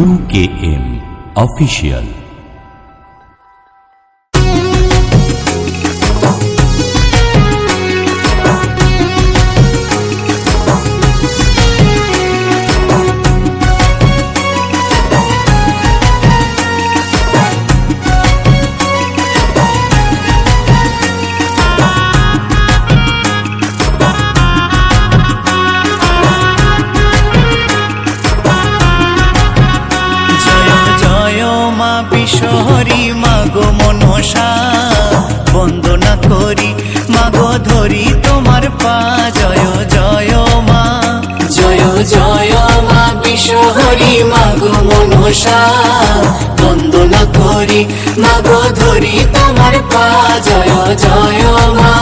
UKM official মা বিশ্বহরি মাগো মনসা। বন্দনা করি, মাগো ধরি, তোমার পা। জয় জয় মা। জয় জয় মা বিশ্বহরি মাগো মনসা। বন্দনা করি, মাগো ধরি, তোমার পা। জয় জয় মা।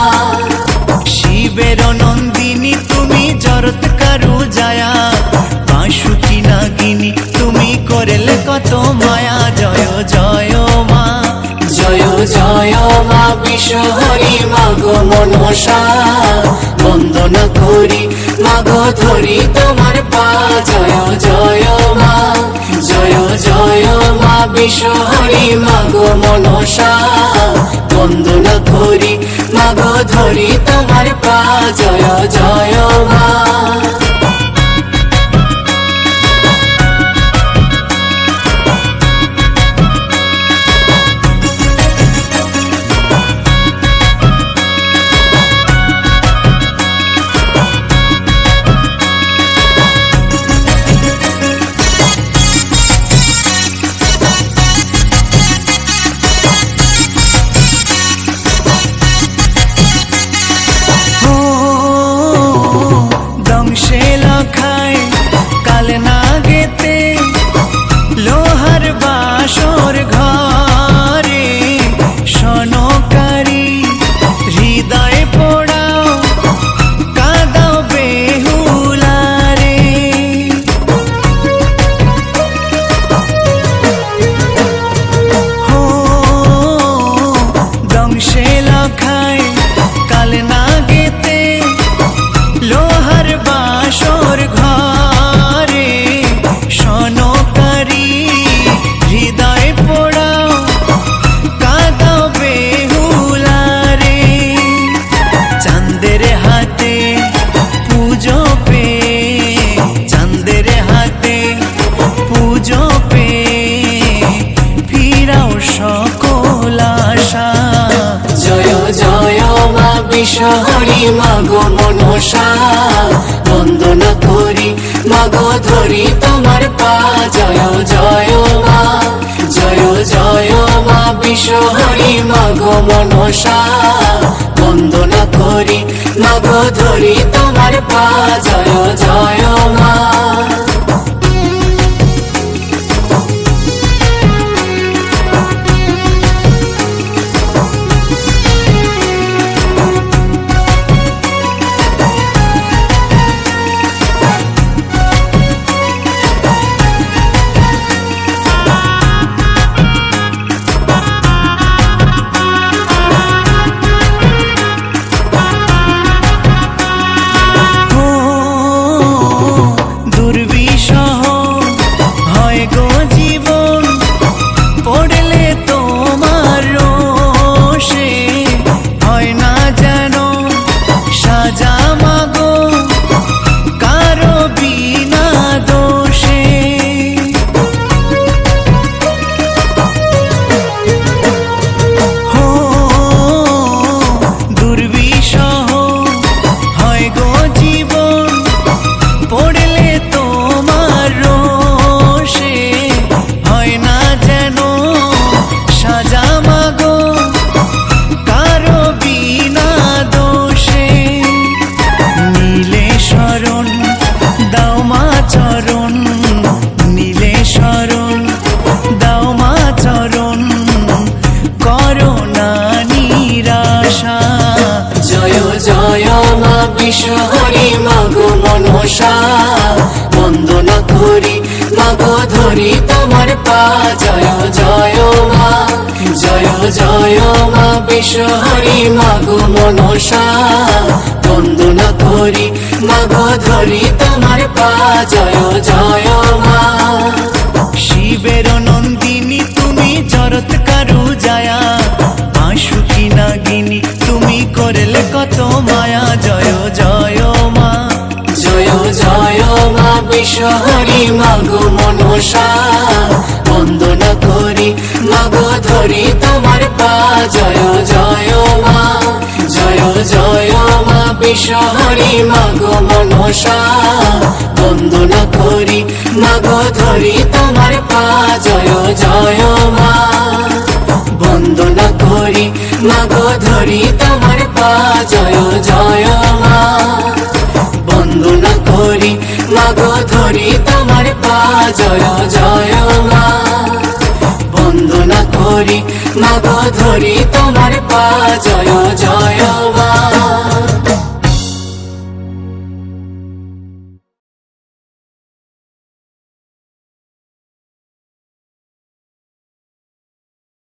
জয় মা বিশ্বহরি মাগো মনসা। বন্দনা করি মাগো ধরি তোমার পা। জয় জয় মা, জয় জয় মা বিশ্বহরি মাগো মনসা। বন্দনা করি মাগো ধরি তোমার পা। জয় জয় মা। মা বিশ্বহরি মাগো মনসা। বন্দনা করি, মাগো ধরি, তোমার পা। জয় জয় মা, জয় জয় মা বিশ্বহরি মাগো মনসা। বন্দনা করি, মাগো ধরি, তোমার পা। জয় করি মাগো ধরি তোমার পা। জয় জয় মা, জয় জয় মা, বিশ্বহরি মাগো মনসা। বন্দনা করি মাগো ধরি তোমার পা। জয় জয় মা। শিবের নন্দিনী, তুমি জরত কারু জায়া। আশুকি নাগিনী, তুমি করলে কত মায়া। জয় মা বিশ্বহরি মাগো মনসা, বন্দনা করি, মাগো ধরি তোমার পা। জয় জয় মা, জয় জয় মা বিশ্বহরি মাগো মনসা, বন্দনা করি, মাগো ধরি তোমার পা। জয় জয় মা, বন্দনা করি, মাগো ধরি তোমার পা। জয় জয় মা, বন্দনা করি মাগো ধরি তোমার পা জয় জয় মা। বন্দনা করি, মাগো ধরি তোমার পা জয় জয় মা।